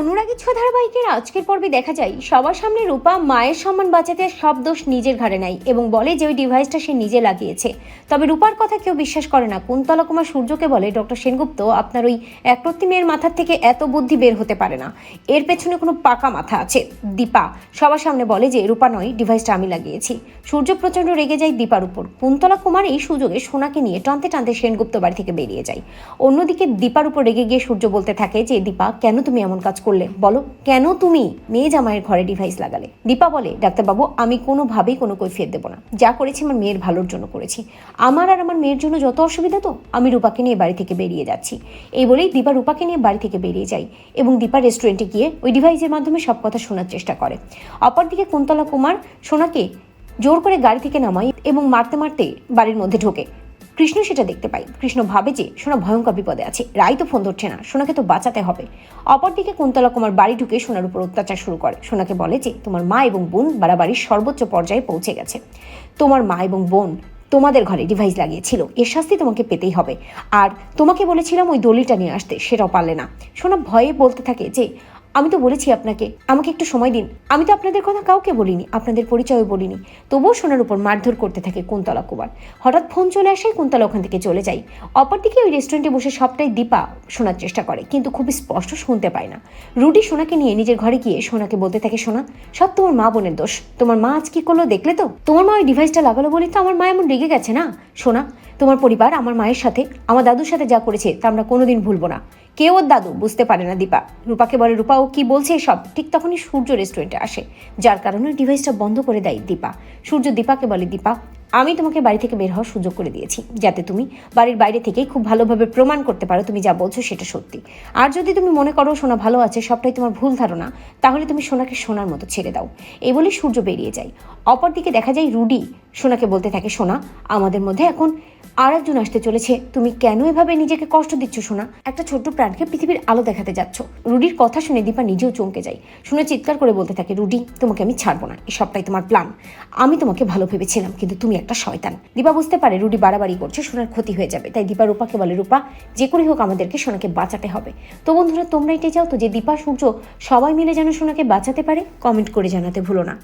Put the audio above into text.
অনুরাগী ছ ধারাবাহিকের আজকের পর্বে দেখা যায়, সবার সামনে রূপা মায়ের সম্মান বাঁচাতে সব দোষ নিজের ঘাড়ে নেয় এবং বলে যে ওই ডিভাইসটা সে নিজে লাগিয়েছে। তবে রূপার কথা কেউ বিশ্বাস করে না। কুন্তলা কুমার সূর্যকে বলে, ডক্টর সেনগুপ্ত, আপনার ওই একরত্তি মেয়ের মাথার থেকে এত বুদ্ধি বের হতে পারে না। এর পেছনে কোনো পাকা মাথা আছে। দীপা সবার সামনে বলে যে, রূপা নয় ডিভাইসটা আমি লাগিয়েছি। সূর্য প্রচণ্ড রেগে যায় দীপার উপর। কুন্তলা কুমার এই সুযোগে সোনাকে নিয়ে টানতে টানতে সেনগুপ্ত বাড়ি থেকে বেরিয়ে যায়। অন্যদিকে দীপার উপর রেগে গিয়ে সূর্য বলতে থাকে যে, দীপা, কেন তুমি এমন কাজ করলে? বলো, কেন তুমি মেয়ে জামাইয়ের ঘরে ডিভাইস লাগালে? দীপা বলে, ডাক্তারবাবু, আমি কোনোভাবেই কোনো কৈফিয়ত দেবো না। যা করেছি আমার মেয়ের ভালোর জন্য করেছি। আমার আর আমার মেয়ের জন্য যত অসুবিধা তো, আমি রূপাকে নিয়ে বাড়ি থেকে বেরিয়ে যাচ্ছি। এই বলেই দীপা রূপাকে নিয়ে বাড়ি থেকে বেরিয়ে যায় এবং দীপা রেস্টুরেন্টে গিয়ে ওই ডিভাইসের মাধ্যমে সব কথা শোনার চেষ্টা করে। অপরদিকে কুন্তলা কুমার সোনাকে জোর করে গাড়ি থেকে নামায় এবং মারতে মারতে বাড়ির মধ্যে ঢোকে। কৃষ্ণ সেটা দেখতে পায় কৃষ্ণ ভাবে যে, সোনা ভয়ঙ্কর বিপদে আছে। রায় তো ফোন ধরছে না, সোনাকে তো বাঁচাতে হবে। অপরদিকে কুন্তলা কুমার বাড়ি ঢুকে সোনার উপর অত্যাচার শুরু করে। সোনাকে বলে যে, তোমার মা এবং বোন বাড়াবাড়ির সর্বোচ্চ পর্যায়ে পৌঁছে গেছে। তোমার মা এবং বোন তোমাদের ঘরে ডিভাইস লাগিয়েছিল। এর শাস্তি তোমাকে পেতেই হবে। আর তোমাকে বলেছিলাম ওই দলিটা নিয়ে আসতে, সেটাও পারলে না। সোনা ভয়ে বলতে থাকে যে আমি তো বলেছি আপনাকে, আমাকে একটু সময় দিন। আমি তো আপনাদের কথা কাউকে বলিনি, আপনাদের পরিচয়ও বলিনি। তবুও সোনার উপর মারধর করতে থাকে কুন্তলা কুমার। হঠাৎ ফোন চলে আসায় কুন্তলা ওখান থেকে চলে যায়। অপরদিকে ওই রেস্টুরেন্টে বসে সবটাই দীপা শোনার চেষ্টা করে, কিন্তু খুবই স্পষ্ট শুনতে পায় না। রুডি সোনাকে নিয়ে নিজের ঘরে গিয়ে সোনাকে বলতে থাকে, সোনা, সব তোমার মা বোনের দোষ। তোমার মা আজ কি করল দেখলে তো? তোমার মা ওই ডিভাইসটা লাগালো বলে তো আমার মা এমন রেগে গেছে না? সোনা, তোমার পরিবার আমার মায়ের সাথে, আমার দাদুর সাথে যা করেছে তা আমরা কোনোদিন ভুলবো না। কেউ ওর দাদু বুঝতে পারে না দীপা। রূপাকে বলে, রূপা, ও কি বলছে সব ঠিক তখনই সূর্য রেস্টুরেন্টে আসে। যার কারণে ডিভাইসটা বন্ধ করে দেয় দীপা। সূর্য দীপাকে বলে, দীপা, আমি তোমাকে বাড়ি থেকে বের হওয়ার সুযোগ করে দিয়েছি, যাতে তুমি বাড়ির বাইরে থেকেই খুব ভালোভাবে প্রমাণ করতে পারো তুমি যা বলছো সেটা সত্যি। আর যদি তুমি মনে করো সোনা ভালো আছে, সবটাই তোমার ভুল ধারণা, তাহলে তুমি সোনাকে সোনার মতো ছেড়ে দাও। এই বলে সূর্য বেরিয়ে যায়। অপরদিকে দেখা যায় রুডি সোনাকে বলতে থাকে, সোনা, আমাদের মধ্যে এখন আর একজন আসতে চলেছে। তুমি কেন এভাবে নিজেকে কষ্ট দিচ্ছ, সোনা? একটা ছোট্ট প্রাণকে পৃথিবীর আলো দেখাতে যাচ্ছ। রুডির কথা শুনে দীপা নিজেও চমকে যায়। শুনে চিৎকার করে বলতে থাকে, রুডি, তোমাকে আমি ছাড়বো না। এই সবটাই তোমার প্ল্যান। আমি তোমাকে ভালো ভেবেছিলাম, কিন্তু তুমি একটা শয়তান। দীপা বুঝতে পারে রুডি বাড়াবাড়ি করছে, সোনার ক্ষতি হয়ে যাবে। তাই দীপা রূপাকে বলে, রূপা, যে করেই হোক আমাদেরকে সোনাকে বাঁচাতে হবে। তো বন্ধুরা, তোমরা এটাই চাও তো যে দীপা, সূর্য সবাই মিলে যেন সোনাকে বাঁচাতে পারে? কমেন্ট করে জানাতে ভুলো না।